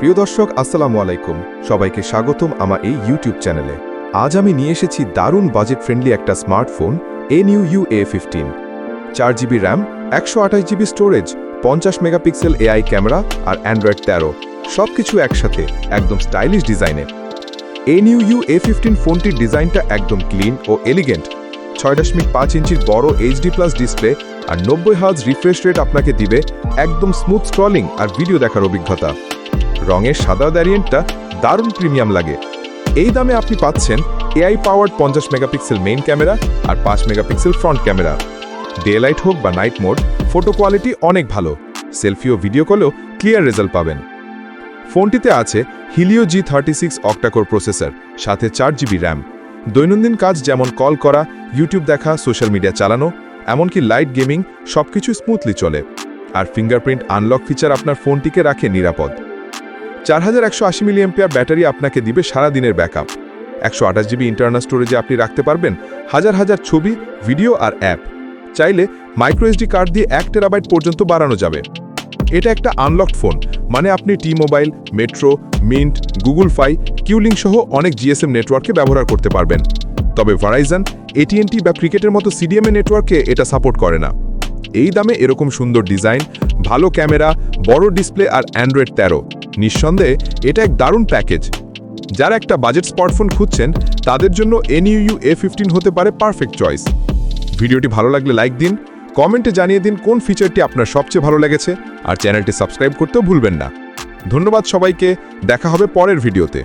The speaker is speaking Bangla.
প্রিয় দর্শক, আসসালামু আলাইকুম। সবাইকে স্বাগতম আমার এই ইউটিউব চ্যানেলে আজ আমি নিয়ে এসেছি দারুণ বাজেট ফ্রেন্ডলি একটা smartphone N U U A fifteen চার জিবি র্যাম একশো আঠাশ জিবি স্টোরেজ পঞ্চাশ মেগাপিক্সেল এআই ক্যামেরা আর অ্যান্ড্রয়েড তেরো। সব কিছু একসাথে, একদম স্টাইলিশ ডিজাইনের N U U A fifteen ফোনটির ডিজাইনটা একদম ক্লিন ও এলিগেন্ট ছয় দশমিক পাঁচ ইঞ্চির বড় এইচডি প্লাস ডিসপ্লে আর নব্বই হাজ রিফ্রেশ রেট আপনাকে দিবে একদম স্মুথ স্ক্রলিং আর ভিডিও দেখার অভিজ্ঞতা। রঙের সাদা ভ্যারিয়েন্টটা দারুণ প্রিমিয়াম লাগে। এই দামে আপনি পাচ্ছেন এআই পাওয়ার্ড পঞ্চাশ মেগাপিক্সেল মেইন ক্যামেরা আর পাঁচ megapixel front camera day light হোক বা নাইট মোড ফটো কোয়ালিটি অনেক ভালো। সেলফি ও ভিডিও কলেও ক্লিয়ার রেজাল্ট পাবেন। ফোনটিতে আছে Helio G thirty six octacore processor সাথে চার জিবি র্যাম দৈনন্দিন কাজ যেমন কল করা ইউটিউব দেখা সোশ্যাল মিডিয়া চালানো, এমনকি লাইট গেমিং সবকিছু স্মুথলি চলে। আর ফিঙ্গারপ্রিন্ট আনলক ফিচার আপনার ফোনটিকে রাখে নিরাপদ। চার হাজার একশো আশি মিলিয়াম্পিয়ার ব্যাটারি আপনাকে দিবে সারা দিনের ব্যাকআপ। একশো আঠাশ জিবি ইন্টারনাল স্টোরেজে আপনি রাখতে পারবেন হাজার হাজার ছবি, ভিডিও আর অ্যাপ। চাইলে মাইক্রো এসডি কার্ড দিয়ে এক টেরাবাইট পর্যন্ত বাড়ানো যাবে। এটা একটা আনলকড ফোন মানে আপনি T mobile Metro Mint Google Fi কিউলিং সহ অনেক জিএসএম নেটওয়ার্কে ব্যবহার করতে পারবেন। তবে ভারাইজান এটিএনটি বা ক্রিকেটের মতো সিডিএমএ নেটওয়ার্কে এটা সাপোর্ট করে না। এই দামে এরকম সুন্দর ডিজাইন ভালো ক্যামেরা, বড় ডিসপ্লে আর অ্যান্ড্রয়েড তেরো। নিঃসন্দেহে এটা এক দারুণ প্যাকেজ। যারা একটা বাজেট স্মার্টফোন খুঁজছেন, তাদের জন্য এনইউ এ ফিফটিন হতে পারে পারফেক্ট চয়েস। ভিডিওটি ভালো লাগলে লাইক দিন, কমেন্টে জানিয়ে দিন কোন ফিচারটি আপনার সবচেয়ে ভালো লেগেছে, আর চ্যানেলটি সাবস্ক্রাইব করতেও ভুলবেন না। ধন্যবাদ সবাইকে, দেখা হবে পরের ভিডিওতে।